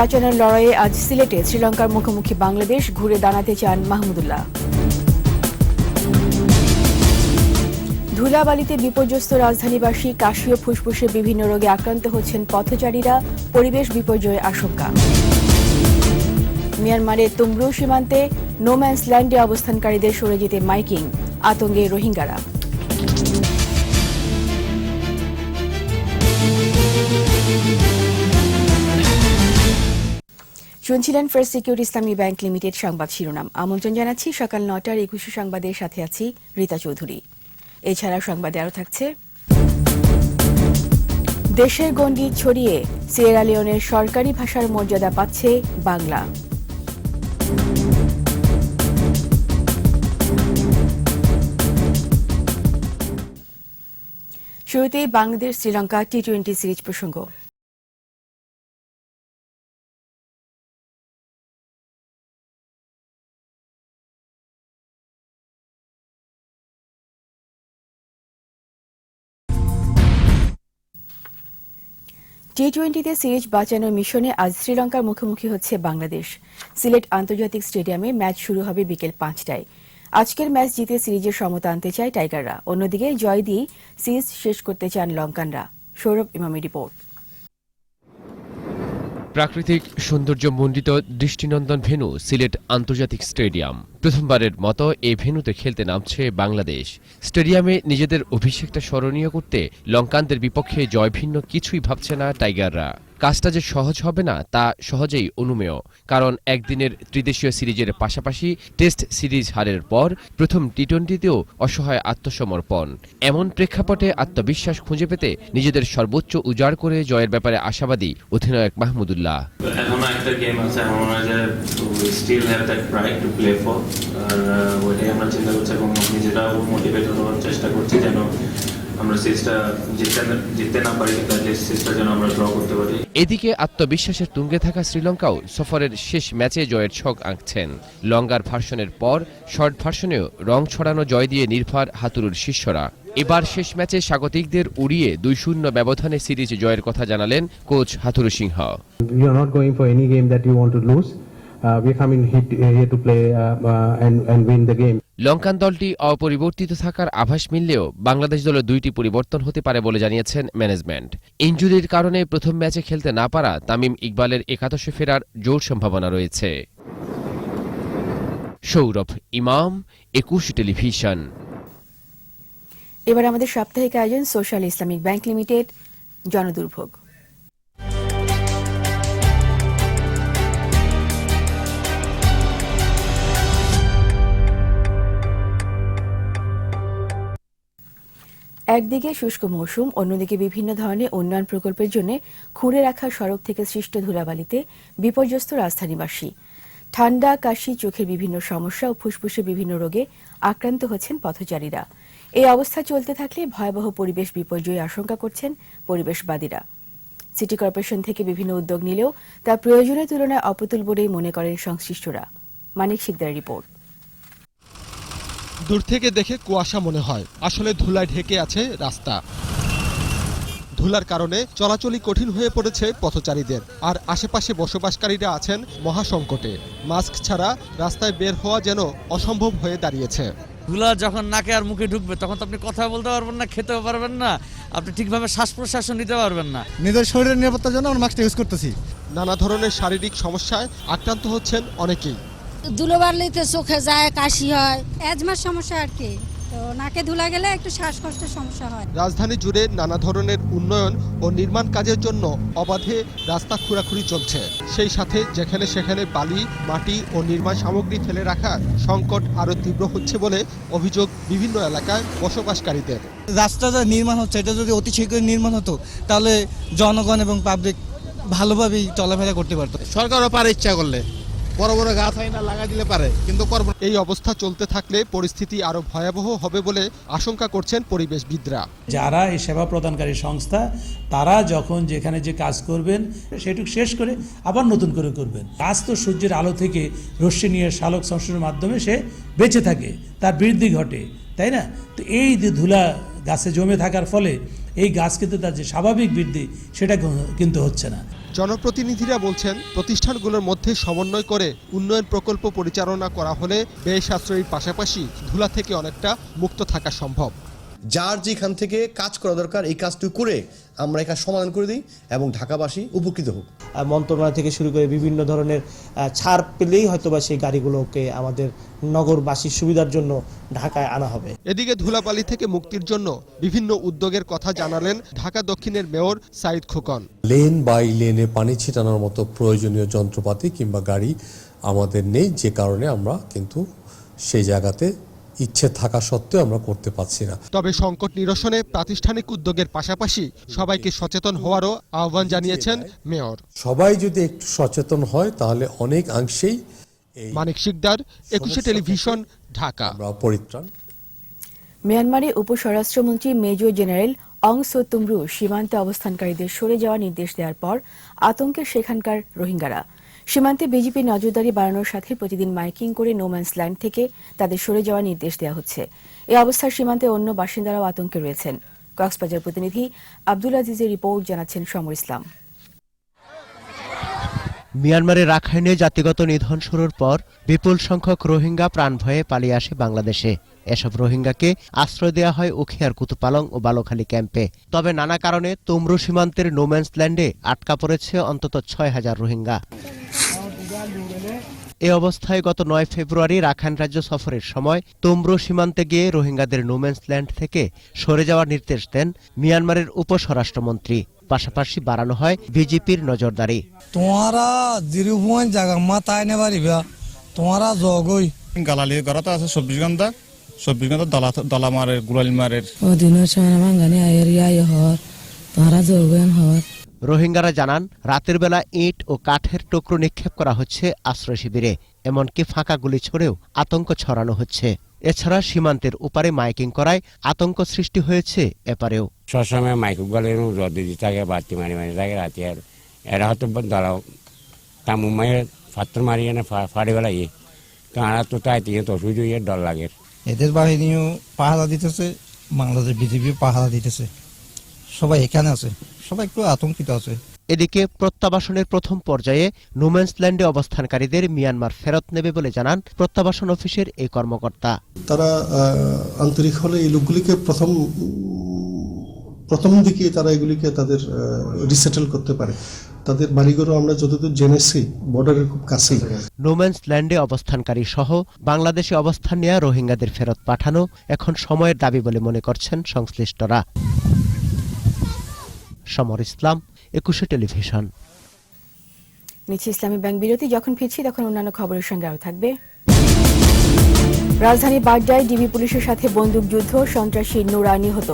বাঁচানোর লড়াইয়ে আজ সিলেটে শ্রীলঙ্কার মুখোমুখি বাংলাদেশ ঘুরে দাঁড়াতে চান মাহমুদুল্লাহ। ধুলাবালিতে বিপর্যস্ত রাজধানীবাসী কাশি ও ফুসফুসে বিভিন্ন রোগে আক্রান্ত হচ্ছেন পথচারীরা, পরিবেশ বিপর্যয়ের আশঙ্কা। মিয়ানমারের তুমরু সীমান্তে নোম্যান্স ল্যান্ডে অবস্থানকারীদের সরে যেতে মাইকিং, আতঙ্কে রোহিঙ্গারা। শুনছিলেন First Security Islami Bank Limited সংবাদ শিরোনাম। আমন্ত্রণ জানাচ্ছি সকাল নটার একুশে সংবাদের সাথে আছি রীতা চৌধুরী। এছাড়া সংবাদে আরও থাকছে। দেশের গণ্ডি ছড়িয়ে সিয়েরা লিওনের সরকারি ভাষার মর্যাদা পাচ্ছে বাংলা। শুরুতেই Bangladesh Sri Lanka T twenty series প্রসঙ্গ। টি টোয়েন্টিতে সিরিজ বাঁচানোর মিশনে আজ শ্রীলঙ্কার মুখোমুখি হচ্ছে বাংলাদেশ। সিলেট আন্তর্জাতিক স্টেডিয়ামে ম্যাচ শুরু হবে বিকেল পাঁচটায়। আজকের ম্যাচ জিতে সিরিজের সমতা আনতে চায় টাইগাররা। অন্যদিকে জয় দিয়ে সিরিজ শেষ করতে চান লঙ্কানরা। সৌরভ ইমামি রিপোর্ট। প্রাকৃতিক সৌন্দর্য মণ্ডিত দৃষ্টিনন্দন ভেন্যু সিলেট আন্তর্জাতিক স্টেডিয়াম। প্রথমবারের মতো এই ভেন্যুতে খেলতে নামছে বাংলাদেশ। স্টেডিয়ামে নিজেদের অভিষেকটা স্মরণীয় করতে লঙ্কানদের বিপক্ষে জয়ভিন্ন কিছুই ভাবছে না টাইগাররা। কাজটা যে সহজ হবে না, তা সহজেই অনুমেয়। কারণ একদিনের ত্রিদেশীয় সিরিজের পাশাপাশি টেস্ট সিরিজ হারের পর প্রথম টি টোয়েন্টিতেও অসহায় আত্মসমর্পণ। এমন প্রেক্ষাপটে আত্মবিশ্বাস খুঁজে পেতে নিজেদের সর্বোচ্চ উজাড় করে জয়ের ব্যাপারে আশাবাদী অধিনায়ক মাহমুদুল্লাহ। একটা গেম আছে আর ওইটাই আমরা চিন্তা করছি এবং নিজেরাও মোটিভেট হওয়ার চেষ্টা করছি যেন আমরা সিরিজটা জিততে না- পারি কিন্তু সিরিজটা যেন আমরা ড্র করতে পারি। এদিকে আত্মবিশ্বাসের তুঙ্গে থাকা শ্রীলঙ্কাও সফরের শেষ ম্যাচে জয়ের ছক আঁকছেন। লঙ্গার ভার্সনের পর শর্ট ভার্সনেও রং ছড়ানো জয় দিয়ে নির্ভর হাতুরুর শিষ্যরা। এবার শেষ ম্যাচে স্বাগতিকদের উড়িয়ে দুই শূন্য ব্যবধানে সিরিজ জয়ের কথা জানালেন coach Hathurusingha. Uh, we're coming here to, play uh, uh, and, and win the game. Lankan দলটি অপরিবর্তিত থাকার আভাস মিললেও বাংলাদেশ দলের দুইটি পরিবর্তন হতে পারে বলে জানিয়েছেন ম্যানেজমেন্ট ইনজুরির কারণে প্রথম ম্যাচে খেলতে না পারা তামিম ইকবালের একাদশে ফেরার জোর সম্ভাবনা রয়েছে। সৌরভ ইমাম একুশ টেলিভিশন। এবার আমাদের সাপ্তাহিক আয়োজন সোশ্যাল ইসলামিক ব্যাংক লিমিটেড জনদুর্ভোগ। একদিকে শুষ্ক মৌসুম, অন্যদিকে বিভিন্ন ধরনের উন্নয়ন প্রকল্পের জন্য খুঁড়ে রাখা সড়ক থেকে সৃষ্ট ধুলাবালিতে বিপর্যস্ত রাজধানীবাসী। ঠান্ডা, কাশি, চোখের বিভিন্ন সমস্যা ও ফুসফুসে বিভিন্ন রোগে আক্রান্ত হচ্ছেন পথচারীরা। এই অবস্থা চলতে থাকলে ভয়াবহ পরিবেশ বিপর্যয় আশঙ্কা করছেন পরিবেশবাদীরা। সিটি কর্পোরেশন থেকে বিভিন্ন উদ্যোগ নিলেও তা প্রয়োজনের তুলনায় অপতুল বলেই মনে করেন সংশ্লিষ্টরা। মানিক শিকদার রিপোর্ট। দূর থেকে দেখে কুয়াশা মনে হয়। আসলে ধুলায় ঢেকে আছে রাস্তা। ধুলার কারণে চলাচলই কঠিন হয়ে পড়েছে পথচারীদের। আর আশেপাশে বসবাসকারীরা আছেন মহাসংকটে। মাস্ক ছাড়া রাস্তায় বের হওয়া যেন অসম্ভব হয়ে দাঁড়িয়েছে। ধুলা যখন নাকে আর মুখে ঢুকবে তখন তো আপনি কথা বলতে পারবেন না খেতেও পারবেন না। আপনি ঠিকভাবে শ্বাস প্রশ্বাসও নিতে পারবেন না। নিজের শরীরের নিরাপত্তার জন্য আমরা মাস্কটা ইউজ করতেছি। নানা ধরনের শারীরিক সমস্যায় আক্রান্ত হচ্ছেন অনেকেই। ধুলো বাড়লিতে চোখে যায় কাশি হয়। অ্যাজমার সমস্যা আর কি? তো নাকে ধুলা গেলে একটু শ্বাসকষ্টের সমস্যা হয়। রাজধানী জুড়ে নানা ধরনের উন্নয়ন ও নির্মাণ কাজের জন্য অবাধে রাস্তা খোঁড়াখুড়ি চলছে। সেই সাথে যেখানে সেখানে বালি মাটি ও নির্মাণ সামগ্রী ফেলে রাখা সংকট আরও তীব্র হচ্ছে বলে অভিযোগ বিভিন্ন এলাকায় বসবাসকারীদের। রাস্তা যা নির্মাণ হচ্ছে এটা যদি অতি শীঘ্রই নির্মাণ হতো তাহলে জনগণ এবং পাবলিক ভালোভাবেই চলাফেরা করতে পারতো। সরকারও পারে ইচ্ছা করলে। বড় বড় গাছ আইনা লাগা দিলে পারে কিন্তু করব এই অবস্থা চলতে থাকলে পরিস্থিতি আরও ভয়াবহ হবে বলে আশঙ্কা করছেন পরিবেশবিদরা। যারা এই সেবা প্রদানকারী সংস্থা তারা যখন যেখানে যে কাজ করবেন সেটুকু শেষ করে আবার নতুন করে করবেন। গাছ তো সূর্যের আলো থেকে রশ্মি নিয়ে সালোক সংশ্লেষণের মাধ্যমে সে বেঁচে থাকে তার বৃদ্ধি ঘটে তাই না? তো এই যে ধুলা গাছে জমে থাকার ফলে এই গাছ কিন্তু তার যে স্বাভাবিক বৃদ্ধি সেটা কিন্তু হচ্ছে না। জনপ্রতিনিধিরা বলছেন, প্রতিষ্ঠানগুলোর মধ্যে সমন্বয় করে উন্নয়ন প্রকল্প পরিচালনা করা হলে ব্যয় সাশ্রয়ীর পাশাপাশি ধুলা থেকে অনেকটা মুক্ত থাকা সম্ভব। যার যেখান থেকে কাজ করা দরকার এই কাজটুকু করে আমরা এই কাজ সমাধান করে দিই এবং ঢাকাবাসী উপকৃত হোক। মন্ত্রণালয় থেকে শুরু করে বিভিন্ন ধরনের ছাড় পেলেই হয়তোবা সেই গাড়িগুলোকে আমাদের নগরবাসীর সুবিধার জন্য ঢাকায় আনা হবে। এদিকে ধুলাবালি থেকে মুক্তির জন্য বিভিন্ন উদ্যোগের কথা জানালেন ঢাকা দক্ষিণের mayor Sayeed Khokon. Lane by লেনে পানি ছিটানোর মতো প্রয়োজনীয় যন্ত্রপাতি কিংবা গাড়ি আমাদের নেই যে কারণে আমরা কিন্তু সেই জায়গাতে ইচ্ছে থাকা সত্ত্বেও আমরা করতে পারছি না। তবে সংকট নিরসনে প্রাতিষ্ঠানিক উদ্যোগের পাশাপাশি সবাইকে সচেতন হওয়ারও আহ্বান জানিয়েছেন মেয়র। সবাই যদি একটু সচেতন হয় তাহলে অনেক অংশেই মানিক শিকদার একুশে টেলিভিশন ঢাকা। আমরা পরিত্রাণ। মিয়ানমারে উপস্বরাষ্ট্রমন্ত্রী মেজর জেনারেল অং সো তুমরু সীমান্তে অবস্থানকারীদের সরে যাওয়ার নির্দেশ দেওয়ার পর আতঙ্কে সেখানকার রোহিঙ্গারা। সীমান্তে বিজেপি নজরদারি বাড়ানোর সাথে প্রতিদিন মাইকিং করে নোম্যান্স ল্যান্ড থেকে তাদের সরে যাওয়ার নির্দেশ দেওয়া হচ্ছে। এ অবস্থার সীমান্তে অন্য বাসিন্দারাও আতঙ্কে রয়েছেন। কক্সবাজার প্রতিনিধি আব্দুল আজিজের রিপোর্ট জানাচ্ছেন সমর ইসলাম। মিয়ানমারের রাখাইনে জাতিগত নিধন শুরুর পর বিপুল সংখ্যক রোহিঙ্গা প্রাণ ভয়ে পালিয়ে আসে বাংলাদেশে। এসব রোহিঙ্গাকে আশ্রয় দেওয়া হয় উখিয়ার কুতুপালং ও বালোখালী ক্যাম্পে। তবে নানা কারণে তুমরু সীমান্তের নোম্যান্স ল্যান্ডে আটকা পড়েছে অন্তত ছয় হাজার রোহিঙ্গা। এ অবস্থায় গত নয় ফেব্রুয়ারি রাখাইন রাজ্য সফরের সময় তুমরু সীমান্তে গিয়ে রোহিঙ্গাদের নোম্যান্স ল্যান্ড থেকে সরে যাওয়ার নির্দেশ দেন মিয়ানমারের উপস্বরাষ্ট্রমন্ত্রী। পাশাপাশি বাড়ানো হয় বিজেপির নজরদারি। তোমারা জিরোপয়েন্ট জায়গা মাথায় নে পারিবা তোমারা জগই। গালালি ঘরত আছে চব্বিশ ঘণ্টা চব্বিশ ঘণ্টা দলা দলা মারে গুলালি মারে অদিনের সময় মাঙ্গানি আয়ের ইয়ে হর তোমরা জগেন হর রোহিঙ্গারা জানান রাতের বেলা ইট ও কাঠের টুকরো নিক্ষেপ করা হচ্ছে আশ্রয় শিবিরে এমনকি ফাঁকা গুলি ছড়েও আতঙ্ক ছড়ানো হচ্ছে। এছাড়া সীমান্তের উপারে মাইকিং করায় আতঙ্ক সৃষ্টি হয়েছে এপারেও। সবসময় মাইক গলে রদ দিতে থাকে বাতি মারি মারি থাকে রাতে আর এরা হয়তো দাঁড়াও তামু মাই ফাত্তর মারি না ফাড়ি বেলা ইয়ে। তো তো তাই দিয়ে তো শুধু ইয়ে ডর লাগে। এদের বাহিনীও পাহারা দিতেছে বাংলাদেশ বিজেপিও পাহারা দিতেছে। সবাই এখানে আছে। সবাই একটু আতঙ্কিত আছে। এদিকে প্রত্যাবাসনের প্রথম পর্যায়ে নোম্যান্স ল্যান্ডে অবস্থানকারীদের মিয়ানমার ফেরত নেবে বলে জানান প্রত্যাবাসন অফিসের এই কর্মকর্তা। তারা আন্তরিক হলে এই লোকগুলিকে প্রথম প্রথম দিকে তারা এগুলিকে তাদের রিসেটেল করতে পারে। তাদের বাড়িঘরও আমরা যতদূর জেনেছি বর্ডারের খুব কাছেই। নোম্যান্স ল্যান্ডে অবস্থানকারী সহ বাংলাদেশে অবস্থান নেওয়া রোহিঙ্গাদের ফেরত পাঠানো এখন সময়ের দাবি বলে মনে করছেন সংশ্লিষ্টরা। সমর ইসলাম, একুশে টেলিভিশন। নিচ্ছি ইসলামী ব্যাংক বিরতি, যখন ফিরছি তখন অন্যান্য খবরের সঙ্গে আরও থাকবে। রাজধানী বাড্ডায় ডিবি পুলিশের সাথে বন্দুকযুদ্ধ সন্ত্রাসী নোরা নিহত।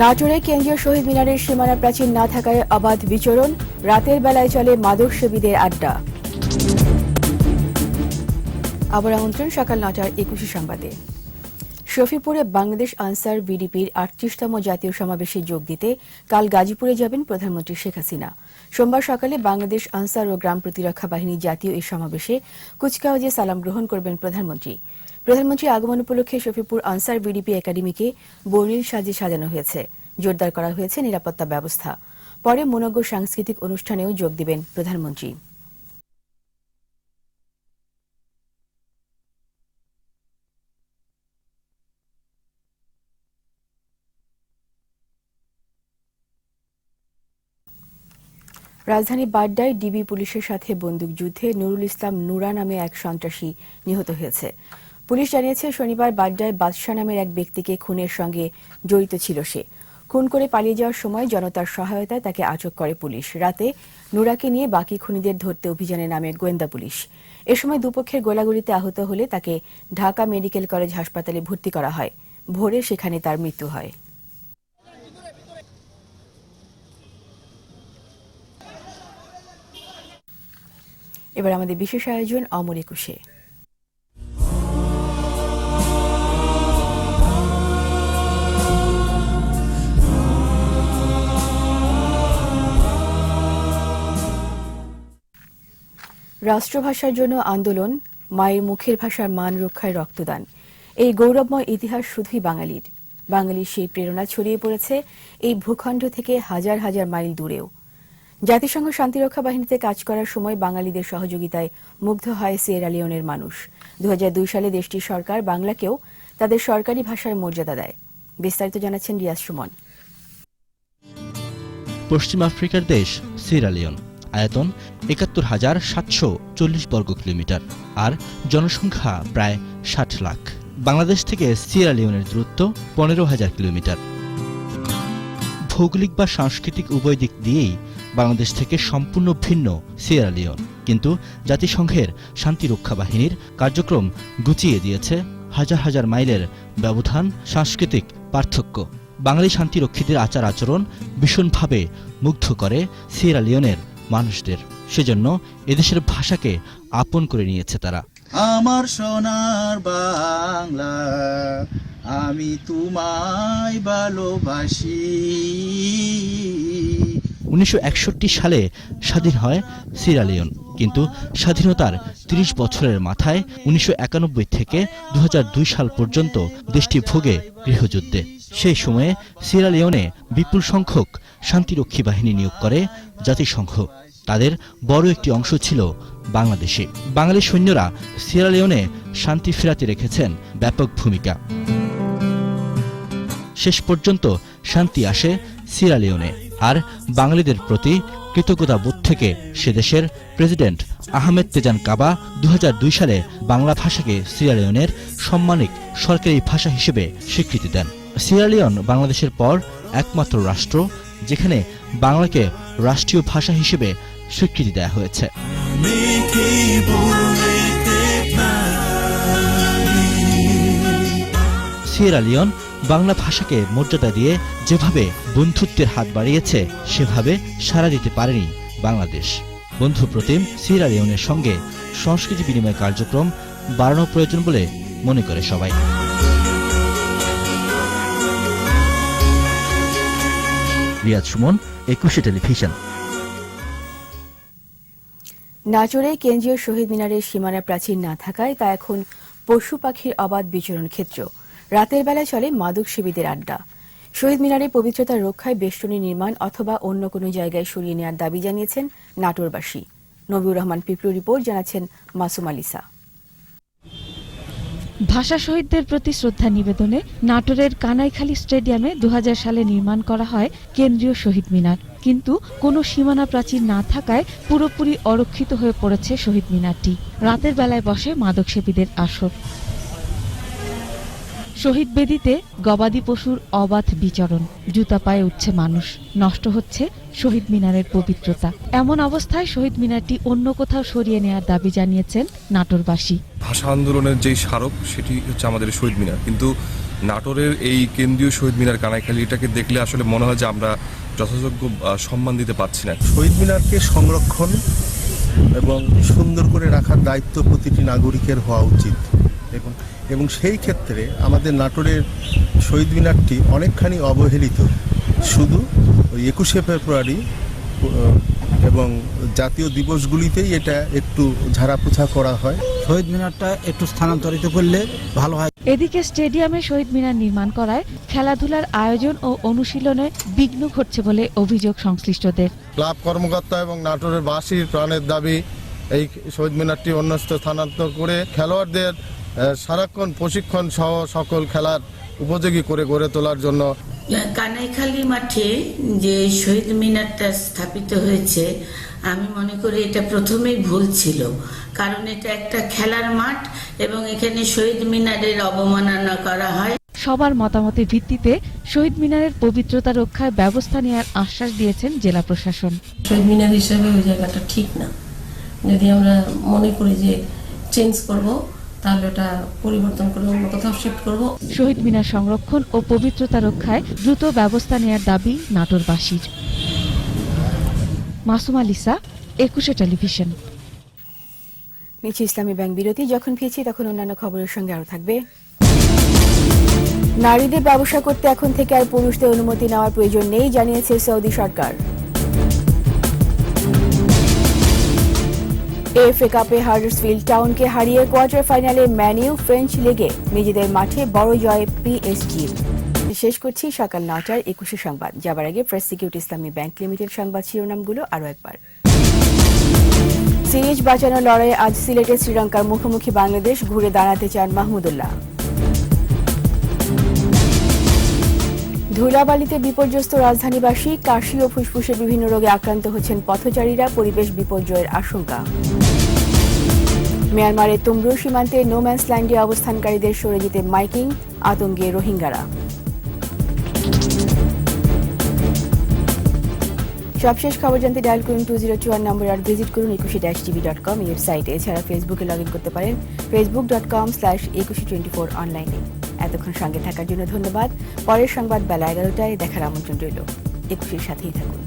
নাটোরে কেন্দ্রীয় শহীদ মিনারের সীমানা প্রাচীর না থাকায় অবাধ বিচরণ, রাতের বেলায় চলে মাদক সেবীদের আড্ডা। আবার আমন্ত্রণ সকাল নটার একুশে সংবাদে। শফিপুরে বাংলাদেশ আনসার বিডিপির আটত্রিশতম জাতীয় সমাবেশে যোগ দিতে কাল গাজীপুরে যাবেন প্রধানমন্ত্রী শেখ হাসিনা। সোমবার সকালে বাংলাদেশ আনসার ও গ্রাম প্রতিরক্ষা বাহিনী জাতীয় এই সমাবেশে কুচকাওয়াজে সালাম গ্রহণ করবেন প্রধানমন্ত্রী। প্রধানমন্ত্রী আগমন উপলক্ষে শফিপুর আনসার বিডিপি একাডেমিকে বর্ণিল সাজে সাজানো হয়েছে। জোরদার করা হয়েছে নিরাপত্তা ব্যবস্থা। পরে মনজ্ঞ সাংস্কৃতিক অনুষ্ঠানেও যোগ দিবেন প্রধানমন্ত্রী। রাজধানী বাড্ডায় ডিবি পুলিশের সাথে বন্দুকযুদ্ধে নুরুল ইসলাম নুরা নামে এক সন্ত্রাসী নিহত হয়েছে। পুলিশ জানিয়েছে, শনিবার বাড্ডায় বাদশাহ নামের এক ব্যক্তিকে খুনের সঙ্গে জড়িত ছিল সে। খুন করে পালিয়ে যাওয়ার সময় জনতার সহায়তায় তাকে আটক করে পুলিশ। রাতে নুরাকে নিয়ে বাকি খুনিদের ধরতে অভিযানে নামে গোয়েন্দা পুলিশ। এ সময় দুপক্ষের গোলাগুলিতে আহত হলে তাকে ঢাকা মেডিকেল কলেজ হাসপাতালে ভর্তি করা হয়। ভোরে সেখানে তার মৃত্যু হয়। এবার আমাদের বিশেষ আয়োজন অমর একুশে। রাষ্ট্রভাষার জন্য আন্দোলন, মায়ের মুখের ভাষার মান রক্ষায় রক্তদান। এই গৌরবময় ইতিহাস শুধুই বাঙালির। বাঙালির সেই প্রেরণা ছড়িয়ে পড়েছে এই ভূখণ্ড থেকে হাজার হাজার মাইল দূরেও। জাতিসংঘ শান্তিরক্ষা বাহিনীতে কাজ করার সময় বাঙালিদের সহযোগিতায় মুগ্ধ হয় সিয়েরা লিওনের মানুষ। দুহাজার দুই সালে দেশটির সরকার বাংলাকেও তাদের সরকারি ভাষার মর্যাদা দেয়। বিস্তারিত জানাচ্ছেন রিয়াজ সুমন। পশ্চিম আফ্রিকার দেশ সিরালিয়ন আয়তন একাত্তর হাজার সাতশো চল্লিশ বর্গ কিলোমিটার, আর জনসংখ্যা প্রায় ষাট লাখ। বাংলাদেশ থেকে সিরালিয়নের দূরত্ব পনেরো হাজার কিলোমিটার। ভৌগোলিক বা সাংস্কৃতিক উভয় দিক দিয়েই বাংলাদেশ থেকে সম্পূর্ণ ভিন্ন সিয়েরালিয়ন কিন্তু জাতিসংঘের শান্তিরক্ষা বাহিনীর কার্যক্রম গুছিয়ে দিয়েছে হাজার হাজার মাইলের ব্যবধান, সাংস্কৃতিক পার্থক্য। বাঙালি শান্তিরক্ষীদের আচার আচরণ ভীষণভাবে মুগ্ধ করে সিয়েরালিয়নের মানুষদের। সেজন্য এদেশের ভাষাকে আপন করে নিয়েছে তারা। আমার সোনার বাংলা, আমি তোমায় ভালোবাসি। উনিশশো একষট্টি সালে স্বাধীন হয় সিরালিয়ন কিন্তু স্বাধীনতার ৩০ বছরের মাথায় উনিশশো একানব্বই থেকে দু হাজার দুই সাল পর্যন্ত দেশটি ভোগে গৃহযুদ্ধে। সেই সময়ে সিরালিয়নে বিপুল সংখ্যক শান্তিরক্ষী বাহিনী নিয়োগ করে জাতিসংঘ। তাদের বড় একটি অংশ ছিল বাংলাদেশে। বাঙালি সৈন্যরা সিরালিয়নে শান্তি ফেরাতে রেখেছেন ব্যাপক ভূমিকা। শেষ পর্যন্ত শান্তি আসে সিরালিওনে আর বাঙালিদের প্রতি কৃতজ্ঞতা বোধ থেকে সে দেশের প্রেসিডেন্ট আহমেদ তেজান কাবা দু সালে বাংলা ভাষাকে সিরালিয়নের সম্মানিক সরকারি ভাষা হিসেবে স্বীকৃতি দেন। সিরালিয়ন বাংলাদেশের পর একমাত্র রাষ্ট্র যেখানে বাংলাকে রাষ্ট্রীয় ভাষা হিসেবে স্বীকৃতি দেওয়া হয়েছে। সিয়েরা লিওন বাংলা ভাষাকে মর্যাদা দিয়ে যেভাবে বন্ধুত্বের হাত বাড়িয়েছে, সেভাবে সাড়া দিতে পারেনি বাংলাদেশ। বন্ধু প্রতিম সিয়েরা লিওনের সঙ্গে সংস্কৃতি বিনিময় কার্যক্রম বাড়ানো প্রয়োজন বলে মনে করে সবাই। রিয়াজ সুমন, একুশে টেলিভিশন। নাচরে কেন্দ্রীয় শহীদ মিনারের সীমানা প্রাচীর না থাকায় তা এখন পশু পাখির অবাধ বিচরণ ক্ষেত্র। রাতের বেলায় চলে মাদক সেবীদের আড্ডা। শহীদ মিনারে পবিত্রতা রক্ষায় বেষ্টনী নির্মাণ অথবা অন্য কোনো জায়গায় সরিয়ে নেওয়ার দাবি জানিয়েছেন নাটোরবাসী। নবিউর রহমান পিপলু রিপোর্ট, জানাচ্ছেন মাসুম আলিসা। ভাষা শহীদদের প্রতি শ্রদ্ধা নিবেদনে নাটোরের কানাইখালী স্টেডিয়ামে দু হাজার সালে নির্মাণ করা হয় কেন্দ্রীয় শহীদ মিনার। কিন্তু কোনো সীমানা প্রাচীর না থাকায় পুরোপুরি অরক্ষিত হয়ে পড়েছে শহীদ মিনারটি। রাতের বেলায় বসে মাদকসেবীদের আসর। শহীদ বেদিতে গবাদি পশুর অবাধ বিচরণ। জুতা পায়ে উঠছে মানুষ। নষ্ট হচ্ছে শহীদ মিনারের পবিত্রতা। এমন অবস্থায় শহীদ মিনারটি অন্য কোথাও সরিয়ে নেওয়ার দাবি জানিয়েছেন নাটোরবাসী। ভাষা আন্দোলনের যেই স্মারক সেটি হচ্ছে আমাদের শহীদ মিনার। কিন্তু নাটোরের এই কেন্দ্রীয় শহীদ মিনার কানাইখালী এটাকে দেখলে আসলে মনে হয় যে আমরা যথাযোগ্য সম্মান দিতে পারছি না। শহীদ মিনারকে সংরক্ষণ এবং সুন্দর করে রাখার দায়িত্ব প্রতিটি নাগরিকের হওয়া উচিত। এবং এবং সেই ক্ষেত্রে আমাদের নাটোরের শহীদ মিনারটি অনেকখানি অবহেলিত। শুধু ওই একুশে ফেব্রুয়ারি এবং জাতীয় দিবসগুলিতেই এটা একটু ঝাড়াপোছা করা হয়। শহীদ মিনারটা একটু স্থানান্তরিত করলে ভালো হয়। এদিকে স্টেডিয়ামে শহীদ মিনার নির্মাণ করায় খেলাধুলার আয়োজন ও অনুশীলনে বিঘ্ন ঘটছে বলে অভিযোগ সংশ্লিষ্টদের। ক্লাব কর্মকর্তা এবং নাটোরের বাসীর প্রাণের দাবি এই শহীদ মিনারটি অন্যত্র স্থানান্তর করে খেলোয়াড়দের সারাক্ষণ প্রশিক্ষণ সহ সকল খেলার উপযোগী করে গড়ে তোলার জন্য কানাইখালী মাঠে যে শহীদ মিনারটা স্থাপিত হয়েছে আমি মনে করি এটা প্রথমেই ভুল ছিল। কারণ এটা একটা খেলার মাঠ এবং এখানে শহীদ মিনারের অবমাননা করা হয়। সবার মতামতের ভিত্তিতে শহীদ মিনারের পবিত্রতা রক্ষায় ব্যবস্থা নেওয়ার আশ্বাস দিয়েছেন জেলা প্রশাসন। শহীদ মিনার হিসাবে ওই জায়গাটা ঠিক না। যদি আমরা মনে করি যে চেঞ্জ করব তাহলে ওটা পরিবর্তন করে অন্য কোথাও শিফট করব। শহীদ মিনার সংরক্ষণ ও পবিত্রতা রক্ষায় দ্রুত ব্যবস্থা নেওয়ার দাবি নাটোরবাসীর। মাসুম আলিসা একুশে টেলিভিশন। নিচে ইসলামী ব্যাংক বিরতি যখন ফিরছি তখন অন্যান্য খবরের সঙ্গে আরও থাকবে। নারীদের ব্যবসা করতে এখন থেকে আর পুরুষদের অনুমতি নেওয়ার প্রয়োজন নেই জানিয়েছে সৌদি সরকার। এফএ কাপে হার্ডার্সফিল্ড টাউনকে হারিয়ে কোয়ার্টার ফাইনালে ম্যানিউ ফ্রেঞ্চ লিগে নিজেদের মাঠে বড় জয় পিএসজি। শেষ করছি সকাল নটার একুশে সংবাদ। যাবার আগে First Security Islami Bank Limited সংবাদ শিরোনামগুলো আরও একবার। সিরিজ বাঁচানোর লড়াইয়ে আজ সিলেটে শ্রীলঙ্কার মুখোমুখি বাংলাদেশ ঘুরে দাঁড়াতে চান মাহমুদুল্লাহ ধুলাবালিতে বিপর্যস্ত রাজধানীবাসী, কাশি ও ফুসফুসে বিভিন্ন রোগে আক্রান্ত হচ্ছেন পথচারীরা, পরিবেশ বিপর্যয়ের আশঙ্কা। মিয়ানমারের তুমরু সীমান্তে নোম্যান্স ল্যান্ডে অবস্থানকারীদের সরে যেতে মাইকিং আতঙ্কে রোহিঙ্গারা। সবশেষ খবর জানতে ডায়াল করুন two zero two one number আর ভিজিট করুন Ekushey dash TV dot com ওয়েবসাইটে এছাড়া ফেসবুকে লগ ইন করতে পারেন Facebook dot com slash Ekushey twenty four অনলাইনে এতক্ষণ সঙ্গে থাকার জন্য ধন্যবাদ। পরের সংবাদ বেলা এগারোটায় দেখার আমন্ত্রণ রইল। একুশের সাথেই থাকুন।